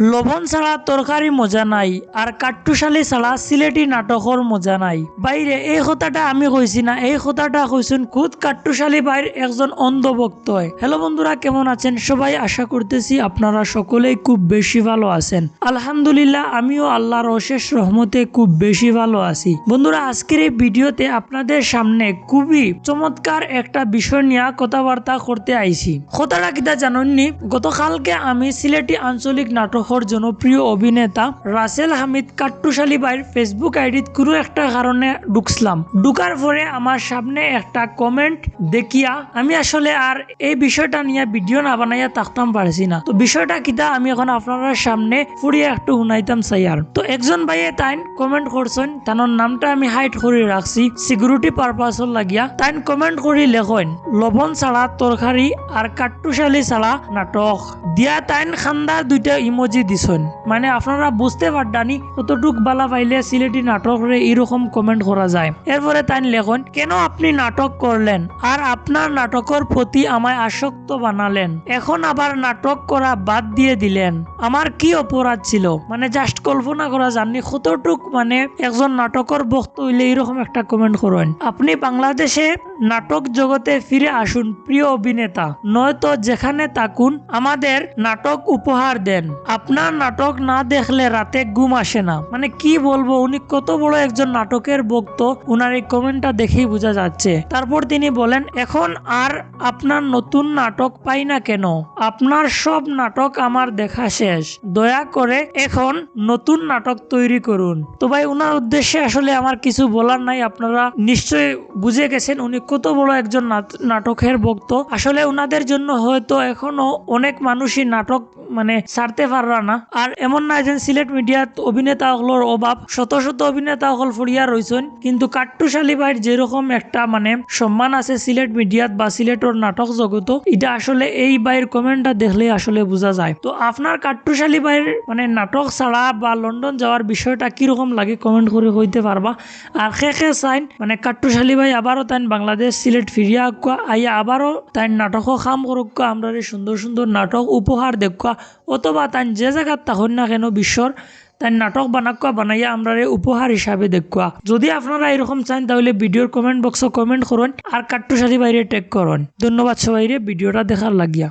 লবণ ছাড়া তরকারি মজা নাই আর কাট্টুশালি ছাড়া সিলেটি নাটকর মজা নাই। বাইরে এই কথাটা আমি কইছি না, এই কথাটা কইছেন খুদ কাট্টুশালী বাইর একজন অন্ধভক্ত হ্যালো বন্ধুরা, কেমন আছেন? সবাই আশা করতেছি আপনারা সকলেই খুব বেশি ভালো আছেন। আলহামদুলিল্লাহ, আমিও আল্লাহর অশেষ রহমতে খুব বেশি ভালো আছি। বন্ধুরা, আজকের এই ভিডিওতে আপনাদের সামনে খুবই চমৎকার একটা বিষয় নিয়ে কথাবার্তা করতে আইছি। কথাটা কিতা জানেননি? গতকালকে আমি সিলেটি আঞ্চলিক নাটকের জনপ্রিয় অভিনেতা রাসেল হামিদ কাট্টুশালী বাইর ফেসবুক আইডিত কোনো একটা কারণে ঢুকছিলাম। ঢুকার পরে আমার সামনে একটা কমেন্ট দেখিয়া আমি আসলে আর এই বিষয়টা নিয়ে ভিডিও না বানাইয়া থাকতাম পারছি না। তো বিষয়টা কিতা, আমি এখন আপনার সামনে ফুরিয়ে একটু শুনাইতাম চাই আর। তো একজন ভাইয়ে তাইন কমেন্ট করছেন তার নামটা আমি হাইট করে রাখছি সিকিউরিটি পারপাসর লাগিয়া। তাইন কমেন্ট করে লেখন, লবণ ছাড়া তরকারি আর কাট্টুশালি ছাড়া নাটক। দিয়া তাইন খান্দা দুইটা ইমোজি দিছেন। মানে আপনারা বুঝতে পারদানি কতটুক বালা পাইলে সিলেটি নাটকরে এরকম কমেন্ট করা যায়। এরপরে তাইন লেখন, কেন আপনি নাটক করলেন? আর আপনার নাটকের প্রতি আমায় আসক্ত বানালেন। এখন আবার নাটক করা বাদ দিয়ে দিলেন। আমার কি অপরাধ ছিল? মানে জাস্ট কল্পনা করা জাননি কতটুক মানে একজন নাটকের বক্ত হইলে এরকম একটা কমেন্ট করেন। আপনি বাংলাদেশে নাটক জগতে ফিরে আসুন, প্রিয় অভিনেতা। নয়তো যেখানে থাকুন, আমাদের নাটক উপহার দেন। আপনার নাটক না দেখলে রাতে ঘুম আসে না। মানে কি বলব, উনি কত বড় একজন নাটকের বক্ত উনার এই কমেন্টটা দেখেই বোঝা যাচ্ছে। তারপর তিনি বলেন, এখন আর আপনার নতুন নাটক পাই না কেন? আপনার সব নাটক আমার দেখা শেষ। দয়া করে এখন নতুন নাটক তৈরি করুন। তো ভাই, উনার উদ্দেশ্যে আসলে আমার কিছু বলার নাই। আপনারা নিশ্চয়ই বুঝে গেছেন উনি কত বড় একজন নাট- নাটকের বক্ত আসলে উনাদের জন্য হয়তো এখনও অনেক মানুষই নাটক মানে ছাড়তে পাররা না। আর এমন না যে সিলেট মিডিয়াত অভিনেতা হকলের অভাব শত শত অভিনেতা হকল ফরিয়া রয়েছেন কিন্তু কাট্টুশালী ভাইয়ের যেরকম একটা মানে সম্মান আছে সিলেট মিডিয়াত বা সিলেটর নাটক জগত এটা আসলে এই বাইয়ের কমেন্টটা দেখলে আসলে বোঝা যায়। তো আপনার কাট্টুশালী ভাইয়ের মানে নাটক ছাড়া বা লন্ডন যাওয়ার বিষয়টা কীরকম লাগে কমেন্ট করে হইতে পারবা। আর খে খে চাইন মানে কাট্টুশালী ভাই আবারও তাই বাংলাদেশ, সিলেট ফিরিয়া আকুয়া আইয়া আবারও তাই নাটকও কাম করুক আমরা সুন্দর সুন্দর নাটক উপহার দেখুয়া অথবা তাই যে জায়গার তাহন না কেন বিশ্বর, তাই নাটক বানাকুয়া বানাইয়া আমরা উপহার হিসাবে দেখুয়া যদি আপনারা এরকম চান, তাহলে ভিডিওর কমেন্ট বক্সে কমেন্ট করুন আর কাট্টু সারি বাইরে টেক করুন। ধন্যবাদ সবাই ভিডিওটা দেখার লাগিয়া।